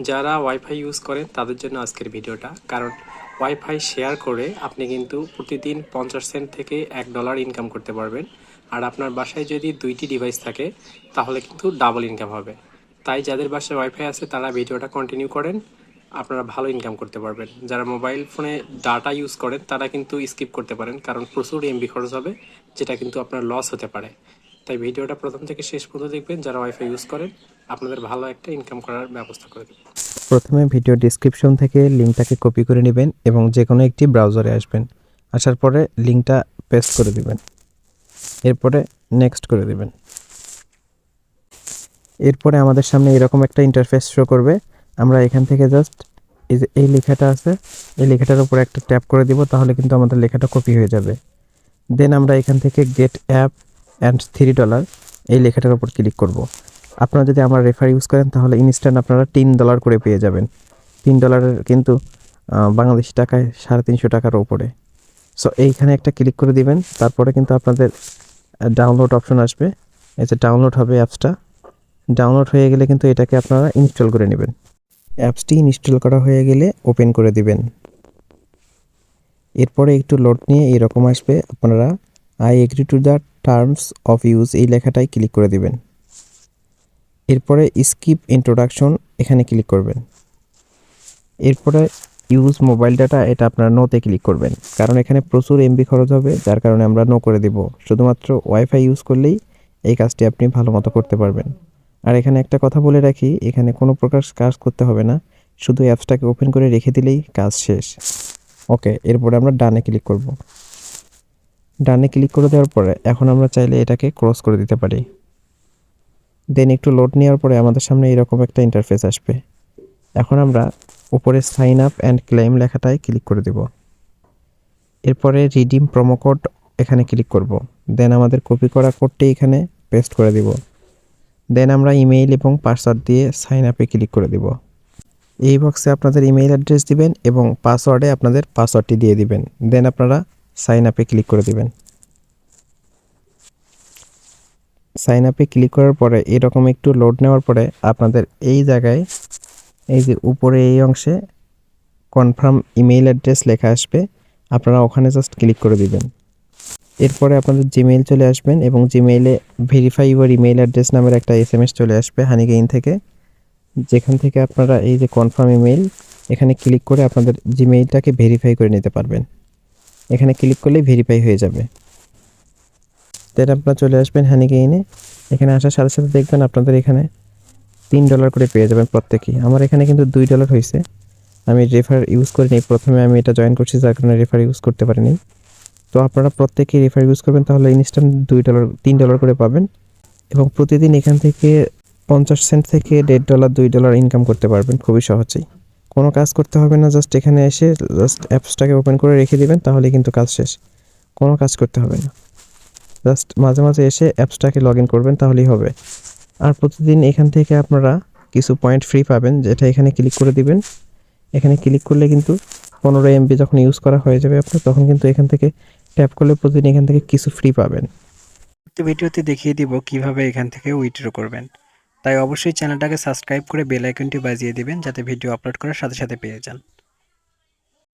যারা wifi use করেন, তাদের জন্য আজকের ভিডিওটা। কারণ ওয়াইফাই শেয়ার করে আপনি কিন্তু প্রতিদিন পঞ্চাশ সেন্ট থেকে এক ডলার ইনকাম করতে পারবেন। আর আপনার বাসায় যদি দুইটি ডিভাইস থাকে, তাহলে কিন্তু ডাবল ইনকাম হবে। তাই যাদের বাসায় ওয়াইফাই আছে, তারা ভিডিওটা কন্টিনিউ করেন। আপনারা ভালো ইনকাম করতে পারবেন। যারা মোবাইল ফোনে ডাটা ইউজ করেন, তারা কিন্তু স্কিপ করতে পারেন। কারণ প্রচুর এমবি খরচ হবে, যেটা কিন্তু আপনার লস হতে পারে। তাই ভিডিওটা প্রথম থেকে শেষ পর্যন্ত দেখবেন, যারা ওয়াইফাই ইউজ করেন, আপনাদের ভালো একটা ইনকাম করার ব্যবস্থা করে দেবেন প্রথমে ভিডিও ডিসক্রিপশন থেকে লিঙ্কটাকে কপি করে নেবেন এবং যে কোনো একটি ব্রাউজারে আসবেন। আসার পরে লিঙ্কটা পেস্ট করে দিবেন। এরপরে নেক্সট করে দিবেন। এরপরে আমাদের সামনে এরকম একটা ইন্টারফেস শো করবে। আমরা এখান থেকে জাস্ট এই যে এই লেখাটা আছে, এই লেখাটার উপরে একটা ট্যাপ করে দিব, তাহলে কিন্তু আমাদের লেখাটা কপি হয়ে যাবে। দেন আমরা এখান থেকে get app and three dollar এই লেখাটার উপর ক্লিক করব। আপনারা যদি আমার রেফার ইউজ করেন, তাহলে ইনস্ট্যান্ট আপনারা তিন ডলার করে পেয়ে যাবেন। তিন ডলারের কিন্তু বাংলাদেশি টাকায় সাড়ে তিনশো টাকার উপরে। সো এইখানে একটা ক্লিক করে দিবেন, তারপরে কিন্তু আপনাদের ডাউনলোড অপশন আসবে। এই যে ডাউনলোড হবে অ্যাপসটা। ডাউনলোড হয়ে গেলে কিন্তু এটাকে আপনারা ইনস্টল করে নেবেন। অ্যাপসটি ইনস্টল করা হয়ে গেলে ওপেন করে দিবেন। এরপরে একটু লোড নিয়ে এরকম আসবে, আপনারা I agree to the terms of use এই লেখাটাই ক্লিক করে দিবেন। এরপরে স্কিপ ইন্ট্রোডাকশন এখানে ক্লিক করবেন। এরপরে ইউজ মোবাইল ডাটা এটা আপনারা নোতে ক্লিক করবেন। কারণ এখানে প্রচুর এমবি খরচ হবে, যার কারণে আমরা নো করে দিব। শুধুমাত্র ওয়াইফাই ইউজ করলেই এই কাজটি আপনি ভালো মতো করতে পারবেন। আর এখানে একটা কথা বলে রাখি, এখানে কোনো প্রকার কাজ করতে হবে না। শুধু অ্যাপসটাকে ওপেন করে রেখে দিলেই কাজ শেষ। ওকে এরপরে আমরা ডানে ক্লিক করব। ডানে ক্লিক করে দেওয়ার পরে এখন আমরা চাইলে এটাকে ক্রস করে দিতে পারি। দেন একটু লোড নেওয়ার পরে আমাদের সামনে এরকম একটা ইন্টারফেস আসবে। এখন আমরা উপরে সাইন আপ অ্যান্ড ক্লেম লেখাটায় ক্লিক করে দেব। এরপরে রিডিম প্রোমো কোড এখানে ক্লিক করব। দেন আমাদের কপি করা কোডটি এখানে পেস্ট করে দিব। দেন আমরা ইমেইল এবং পাসওয়ার্ড দিয়ে সাইন আপে ক্লিক করে দিব। এই বক্সে আপনাদের ইমেইল অ্যাড্রেস দিবেন এবং পাসওয়ার্ডে আপনাদের পাসওয়ার্ডটি দিয়ে দিবেন। দেন আপনারা সাইন আপে ক্লিক করে দিবেন। সাইন আপে ক্লিক করার পরে এরকম একটু লোড নেওয়ার পরে আপনাদের এই জায়গায় এই যে উপরে এই অংশে কনফার্ম ইমেইল অ্যাড্রেস লেখা আসবে, আপনারা ওখানে জাস্ট ক্লিক করে দিবেন। এরপরে আপনাদের জিমেইল চলে আসবেন এবং জিমেইলে ভেরিফাই ইউর ইমেইল অ্যাড্রেস নামের একটা এস এম এস চলে আসবে হানিগেইন থেকে। যেখান থেকে আপনারা এই যে কনফার্ম ইমেইল এখানে ক্লিক করে আপনাদের জিমেইলটাকে ভেরিফাই করে নিতে পারবেন। এখানে ক্লিক করলেই ভেরিফাই হয়ে যাবে। দেন আপনারা চলে আসবেন হানিগেইনে এখানে আসার সাথে সাথে দেখবেন আপনাদের এখানে তিন ডলার করে পেয়ে যাবেন প্রত্যেকেই। আমার এখানে কিন্তু দুই ডলার হয়েছে। আমি রেফার ইউজ করিনি। প্রথমে আমি এটা জয়েন করছি, যার কারণে রেফার ইউজ করতে পারিনি। তো আপনারা প্রত্যেকেই রেফার ইউজ করবেন, তাহলে ইনস্ট্যান্ট দুই ডলার তিন ডলার করে পাবেন। এবং প্রতিদিন এখান থেকে পঞ্চাশ সেন্ট থেকে দেড় ডলার দুই ডলার ইনকাম করতে পারবেন খুবই সহজেই। কোনো কাজ করতে হবে না জাস্ট এখানে এসে জাস্ট অ্যাপসটাকে ওপেন করে রেখে দিবেন তাহলে কিন্তু কাজ শেষ। কোনো কাজ করতে হবে না। জাস্ট মাঝে মাঝে এসে অ্যাপসটাকে লগ ইন করবেন, তাহলেই হবে। আর প্রতিদিন এখান থেকে আপনারা কিছু পয়েন্ট ফ্রি পাবেন, যেটা এখানে ক্লিক করে দিবেন। এখানে ক্লিক করলে কিন্তু পনেরো এমবি যখন ইউজ করা হয়ে যাবে আপনার, তখন কিন্তু এখান থেকে ট্যাপ করলে প্রতিদিন এখান থেকে কিছু ফ্রি পাবেন। ভিডিওতে দেখিয়ে দিব কীভাবে এখান থেকে উইথড্র করবেন। তাই অবশ্যই চ্যানেলটাকে সাবস্ক্রাইব করে বেল আইকনটি বাজিয়ে দিবেন যাতে ভিডিও আপলোড করার সাথে সাথে পেয়ে যান।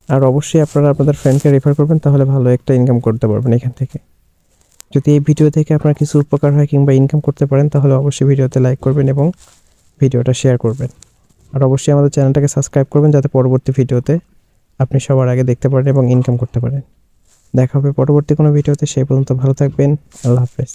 আর অবশ্যই আপনারা আপনাদের ফ্রেন্ডকে রেফার করবেন, তাহলে ভালো একটা ইনকাম করতে পারবেন এখান থেকে। যদি এই ভিডিও থেকে আপনার কিছু উপকার হয় কিংবা ইনকাম করতে পারেন, তাহলে অবশ্যই ভিডিওতে লাইক করবেন এবং ভিডিওটা শেয়ার করবেন। আর অবশ্যই আমাদের চ্যানেলটাকে সাবস্ক্রাইব করবেন, যাতে পরবর্তী ভিডিওতে আপনি সবার আগে দেখতে পারেন এবং ইনকাম করতে পারেন। দেখা হবে পরবর্তী কোনো ভিডিওতে সেই পর্যন্ত ভালো থাকবেন। আল্লাহ হাফেজ।